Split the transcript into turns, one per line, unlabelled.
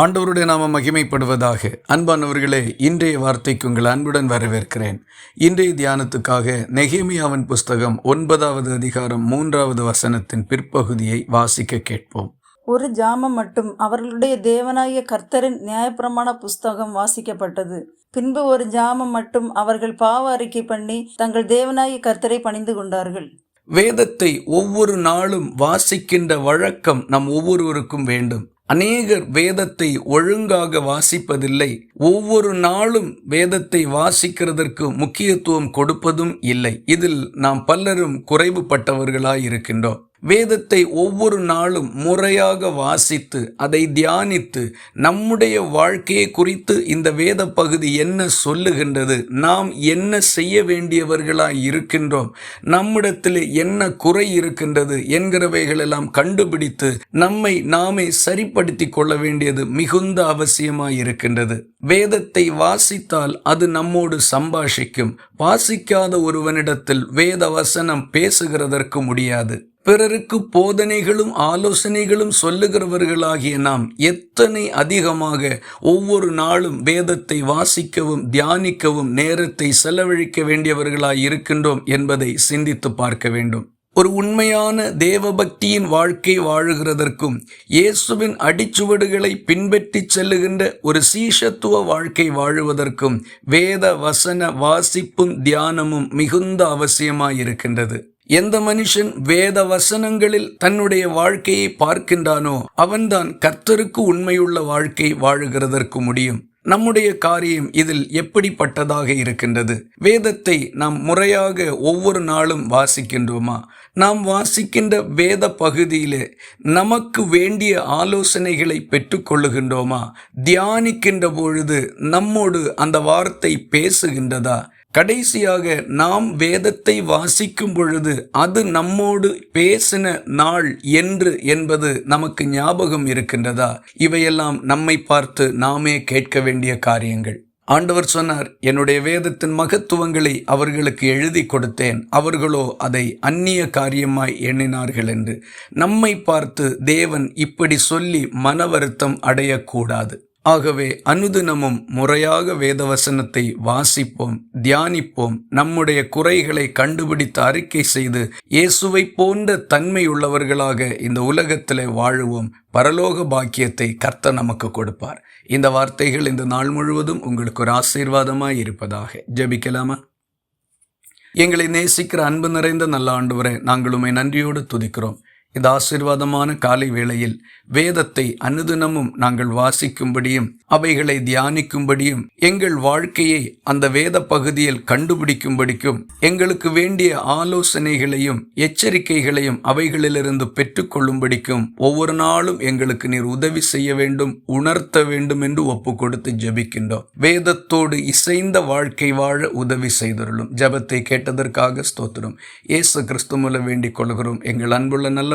ஆண்டவருடைய நாம மகிமைப்படுவதாக. அன்பானவர்களே இன்றைய வார்த்தைக்கு உங்கள் அன்புடன் வரவேற்கிறேன். இன்றைய தியானத்துக்காக நெகேமியாவின் புஸ்தகம் ஒன்பதாவது அதிகாரம் மூன்றாவது வசனத்தின் பிற்பகுதியை வாசிக்க கேட்போம்.
ஒரு ஜாமம் மட்டும் அவர்களுடைய தேவனாகிய கர்த்தரின் நியாயப்பிரமாண புஸ்தகம் வாசிக்கப்பட்டது. பின்பு ஒரு ஜாமம் மட்டும் அவர்கள் பாவ அறிக்கை பண்ணி தங்கள் தேவனாகிய கர்த்தரை பணிந்து கொண்டார்கள்.
வேதத்தை ஒவ்வொரு நாளும் வாசிக்கின்ற வழக்கம் நம் ஒவ்வொருவருக்கும் வேண்டும். அநேகர் வேதத்தை ஒழுங்காக வாசிப்பதில்லை. ஒவ்வொரு நாளும் வேதத்தை வாசிக்கிறதற்கு முக்கியத்துவம் கொடுப்பதும் இல்லை. இதில் நாம் பலரும் குறைவுபட்டவர்களாய் இருக்கின்றோம் வேதத்தை ஒவ்வொரு நாளும் முறையாக வாசித்து அதை தியானித்து நம்முடைய வாழ்க்கையை குறித்து இந்த வேத பகுதி என்ன சொல்லுகின்றது நாம் என்ன செய்ய வேண்டியவர்களாய் இருக்கின்றோம் நம்மிடத்தில் என்ன குறை இருக்கின்றது என்கிறவைகளெல்லாம் கண்டுபிடித்து நம்மை நாமே சரிப்படுத்தி கொள்ள வேண்டியது மிகுந்த அவசியமாய் இருக்கின்றது. வேதத்தை வாசித்தால் அது நம்மோடு சம்பாஷிக்கும். வாசிக்காத ஒருவனிடத்தில் வேத வசனம் பேசுகிறதற்கு முடியாது. பிறருக்கு போதனைகளும் ஆலோசனைகளும் சொல்லுகிறவர்களாகிய நாம் எத்தனை அதிகமாக ஒவ்வொரு நாளும் வேதத்தை வாசிக்கவும் தியானிக்கவும் நேரத்தை செலவழிக்க வேண்டியவர்களாய் இருக்கின்றோம் என்பதை சிந்தித்து பார்க்க வேண்டும். ஒரு உண்மையான தேவபக்தியின் வாழ்க்கை வாழுகிறதற்கும் இயேசுவின் அடிச்சுவடுகளை பின்பற்றி செல்லுகின்ற ஒரு சீஷத்துவ வாழ்க்கை வாழுவதற்கும் வேத வசன வாசிப்பும் தியானமும் மிகுந்த அவசியமாயிருக்கின்றது எந்த மனுஷன் வேத வசனங்களில் தன்னுடைய வாழ்க்கையை பார்க்கின்றானோ அவன்தான் கர்த்தருக்கு உண்மையுள்ள வாழ்க்கை வாழுகிறதற்கு முடியும். நம்முடைய காரியம் இதில் எப்படிப்பட்டதாக இருக்கின்றது? வேதத்தை நாம் முறையாக ஒவ்வொரு நாளும் வாசிக்கின்றோமா? நாம் வாசிக்கின்ற வேத பகுதியிலே நமக்கு வேண்டிய ஆலோசனைகளை பெற்றுக்கொள்ளுகின்றோமா? தியானிக்கின்ற பொழுது நம்மோடு அந்த வார்த்தை பேசுகின்றதா? கடைசியாக நாம் வேதத்தை வாசிக்கும் பொழுது அது நம்மோடு பேசின நாள் என்று என்பது நமக்கு ஞாபகம் இருக்கின்றதா? இவையெல்லாம் நம்மை பார்த்து நாமே கேட்க வேண்டிய காரியங்கள். ஆண்டவர் சொன்னார் என்னுடைய வேதத்தின் மகத்துவங்களை அவர்களுக்கு எழுதி கொடுத்தேன். அவர்களோ அதை அந்நிய காரியமாய் எண்ணினார்கள் என்று. நம்மை பார்த்து தேவன் இப்படி சொல்லி மன வருத்தம் அடையக்கூடாது. ஆகவே அனுதினமும் முறையாக வேதவசனத்தை வாசிப்போம் தியானிப்போம். நம்முடைய குறைகளை கண்டுபிடித்து அறிக்கை செய்து இயேசுவை போன்ற தன்மை உள்ளவர்களாக இந்த உலகத்தில் வாழுவோம். பரலோக பாக்கியத்தை கர்த்த நமக்கு கொடுப்பார். இந்த வார்த்தைகள் இந்த நாள் முழுவதும் உங்களுக்கு ஒரு ஆசீர்வாதமாக இருப்பதாக ஜெபிக்கலாமா? எங்களை நேசிக்கிற அன்பு நிறைந்த நல்ல ஆண்டு நாங்கள் உண்மை நன்றியோடு துதிக்கிறோம். இந்த ஆசீர்வாதமான காலை வேளையில் வேதத்தை அனுதினமும் நாங்கள் வாசிக்கும்படியும் அவைகளை தியானிக்கும்படியும் எங்கள் வாழ்க்கையை அந்த வேத பகுதியில் கண்டுபிடிக்கும்படிக்கும் எங்களுக்கு வேண்டிய ஆலோசனைகளையும் எச்சரிக்கைகளையும் அவைகளிலிருந்து பெற்றுக்கொள்ளும்படிக்கும் ஒவ்வொரு நாளும் எங்களுக்கு நீர் உதவி செய்ய வேண்டும் உணர்த்த வேண்டும் என்று ஒப்பு கொடுத்து ஜபிக்கின்றோம். வேதத்தோடு இசைந்த வாழ்க்கை வாழ உதவி செய்தருளும். ஜபத்தை கேட்டதற்காக ஸ்தோத்திரம். இயேசு கிறிஸ்து மூலம் வேண்டிக் கொள்கிறோம். எங்கள் அன்புள்ள நல்ல